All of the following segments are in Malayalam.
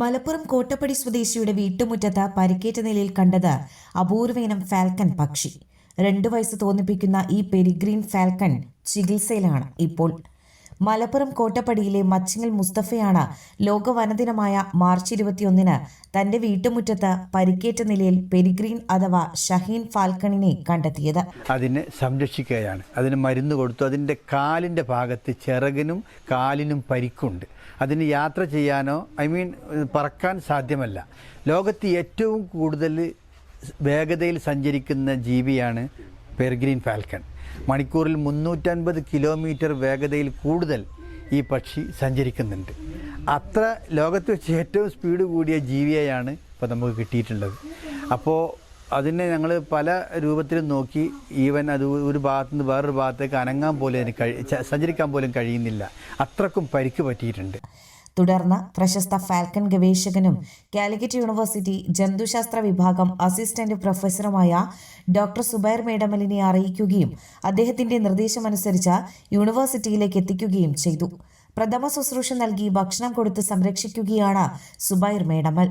മലപ്പുറം കോട്ടപ്പടി സ്വദേശിയുടെ വീട്ടുമുറ്റത്ത് പരിക്കേറ്റ നിലയിൽ കണ്ടത് അപൂർവേനം ഫാൽക്കൺ പക്ഷി. രണ്ടു വയസ്സ് തോന്നിപ്പിക്കുന്ന ഈ പെരിഗ്രീൻ ഫാൽക്കൺ ചികിത്സയിലാണ് ഇപ്പോൾ മലപ്പുറം കോട്ടപ്പടിയിലെ മച്ചിങ്ങൽ മുസ്തഫയാണ് ലോക വനദിനമായ മാർച്ച് ഇരുപത്തിയൊന്നിന് തന്റെ വീട്ടുമുറ്റത്ത് പരിക്കേറ്റ നിലയിൽ പെരിഗ്രീൻ അഥവാ ഷഹീൻ ഫാൽക്കണിനെ കണ്ടെത്തിയത്. അതിനെ സംരക്ഷിക്കുകയാണ്. അതിന് മരുന്ന് കൊടുത്തു. അതിന്റെ കാലിന്റെ ഭാഗത്ത് ചിറകിനും കാലിനും പരിക്കുണ്ട്. അതിന് യാത്ര ചെയ്യാനോ ഐ മീൻ പറക്കാൻ സാധ്യമല്ല. ലോകത്ത് ഏറ്റവും കൂടുതൽ വേഗതയിൽ സഞ്ചരിക്കുന്ന ജീവിയാണ് പെർഗ്രീൻ ഫാൽക്കൺ. മണിക്കൂറിൽ മുന്നൂറ്റൻപത് കിലോമീറ്റർ വേഗതയിൽ കൂടുതൽ ഈ പക്ഷി സഞ്ചരിക്കുന്നുണ്ട്. അത്ര ലോകത്ത് വെച്ച് ഏറ്റവും സ്പീഡ് കൂടിയ ജീവിയെയാണ് ഇപ്പോൾ നമുക്ക് കിട്ടിയിട്ടുള്ളത്. അപ്പോൾ അതിനെ ഞങ്ങൾ പല രൂപത്തിലും നോക്കി ഈവൻ അത് ഒരു ഭാഗത്തു നിന്ന് വേറൊരു ഭാഗത്തേക്ക് അനങ്ങാൻ പോലും അതിന് കഴി സഞ്ചരിക്കാൻ പോലും കഴിയുന്നില്ല. അത്രക്കും പരിക്ക് പറ്റിയിട്ടുണ്ട്. തുടർന്ന് പ്രശസ്ത ഫാൽക്കൺ ഗവേഷകനും കാലിക്കറ്റ് യൂണിവേഴ്സിറ്റി ജന്തുശാസ്ത്ര വിഭാഗം അസിസ്റ്റന്റ് പ്രൊഫസറുമായ ഡോക്ടർ സുബൈർ മേഡമലിനെ അറിയിക്കുകയും അദ്ദേഹത്തിന്റെ നിർദ്ദേശമനുസരിച്ച് യൂണിവേഴ്സിറ്റിയിലേക്ക് എത്തിക്കുകയും ചെയ്തു. പ്രഥമ ശുശ്രൂഷ നൽകി ഭക്ഷണം കൊടുത്ത് സംരക്ഷിക്കുകയാണ് സുബൈർ മേഡമൽ.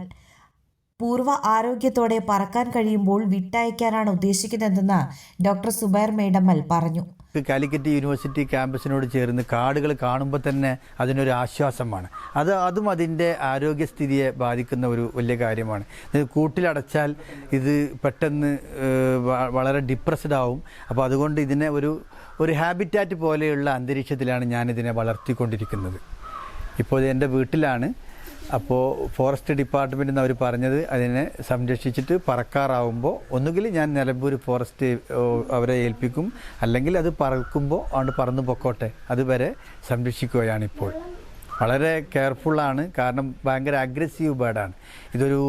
പൂർവ ആരോഗ്യത്തോടെ പറക്കാൻ കഴിയുമ്പോൾ വിട്ടയക്കാനാണ് ഉദ്ദേശിക്കുന്നതെന്ന് ഡോക്ടർ സുബൈർ മേഡമ്മൽ പറഞ്ഞു. കാലിക്കറ്റ് യൂണിവേഴ്സിറ്റി ക്യാമ്പസിനോട് ചേർന്ന് കാടുകൾ കാണുമ്പോൾ തന്നെ അതിനൊരു ആശ്വാസമാണ്. അത് അതും അതിന്റെ ആരോഗ്യസ്ഥിതിയെ ബാധിക്കുന്ന ഒരു വലിയ കാര്യമാണ്. ഇത് കൂട്ടിലടച്ചാൽ ഇത് പെട്ടെന്ന് വളരെ ഡിപ്രസ്ഡ് ആവും. അപ്പോൾ അതുകൊണ്ട് ഇതിനെ ഒരു ഒരു ഹാബിറ്റാറ്റ് പോലെയുള്ള അന്തരീക്ഷത്തിലാണ് ഞാനിതിനെ വളർത്തിക്കൊണ്ടിരിക്കുന്നത്. ഇപ്പോൾ എന്റെ വീട്ടിലാണ് അപ്പോൾ ഫോറസ്റ്റ് ഡിപ്പാർട്ട്മെന്റിൽ നിന്ന് അവർ പറഞ്ഞത് അതിനെ സംരക്ഷിച്ചിട്ട് പറക്കാറാവുമ്പോൾ ഒന്നുകിൽ ഞാൻ നിലമ്പൂർ ഫോറസ്റ്റ് അവരെ ഏൽപ്പിക്കും അല്ലെങ്കിൽ അത് പറക്കുമ്പോൾ അവിടെ പറന്ന് പൊക്കോട്ടെ അതുവരെ സംരക്ഷിക്കുകയാണ് ഇപ്പോൾ വളരെ കെയർഫുള്ളാണ് കാരണം ഭയങ്കര അഗ്രസീവ് ബേർഡാണ്. ഇതൊരു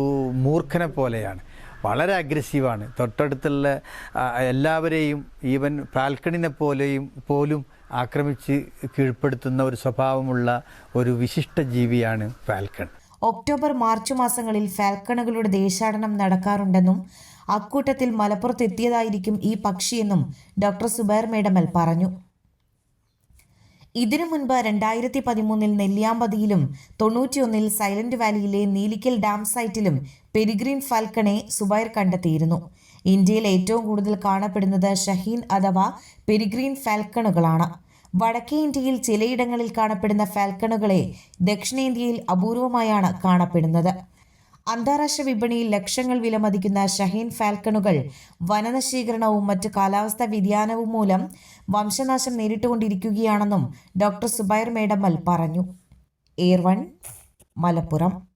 മൂർഖനെ പോലെയാണ്. വളരെ അഗ്രസീവാണ്. തൊട്ടടുത്തുള്ള എല്ലാവരെയും ഈവൻ ഫാൽക്കണിനെ പോലെയും പോലും ആക്രമിച്ച് കീഴ്പ്പെടുത്തുന്ന ഒരു സ്വഭാവമുള്ള ഒരു വിശിഷ്ട ജീവിയാണ് ഫാൽക്കൺ. ഒക്ടോബർ മാർച്ച് മാസങ്ങളിൽ ഫാൽക്കണുകളുടെ ദേശാടനം നടക്കാറുണ്ടെന്നും അക്കൂട്ടത്തിൽ മലപ്പുറത്തെത്തിയതായിരിക്കും ഈ പക്ഷിയെന്നും ഡോക്ടർ സുബൈർ മേഡമൽ പറഞ്ഞു. ഇതിനു മുൻപ് രണ്ടായിരത്തി പതിമൂന്നിൽ നെല്ലിയാമ്പതിയിലും തൊണ്ണൂറ്റിയൊന്നിൽ സൈലന്റ് വാലിയിലെ നീലിക്കൽ ഡാം സൈറ്റിലും പെരിഗ്രീൻ ഫാൽക്കണെ സുബൈർ കണ്ടെത്തിയിരുന്നു. ഇന്ത്യയിൽ ഏറ്റവും കൂടുതൽ കാണപ്പെടുന്നത് ഷഹീൻ അഥവാ പെരിഗ്രീൻ ഫാൽക്കണുകളാണ്. വടക്കേ ഇന്ത്യയിൽ ചിലയിടങ്ങളിൽ കാണപ്പെടുന്ന ഫാൽക്കണുകളെ ദക്ഷിണേന്ത്യയിൽ അപൂർവമായാണ് കാണപ്പെടുന്നത്. അന്താരാഷ്ട്ര വിപണിയിൽ ലക്ഷങ്ങൾ വിലമതിക്കുന്ന ഷഹീൻ ഫാൽക്കണുകൾ വനനശീകരണവും മറ്റ് കാലാവസ്ഥാ വ്യതിയാനവും മൂലം വംശനാശം നേരിട്ടുകൊണ്ടിരിക്കുകയാണെന്നും ഡോക്ടർ സുബൈർ മേഡമ്മൽ പറഞ്ഞു. Air one Malappuram.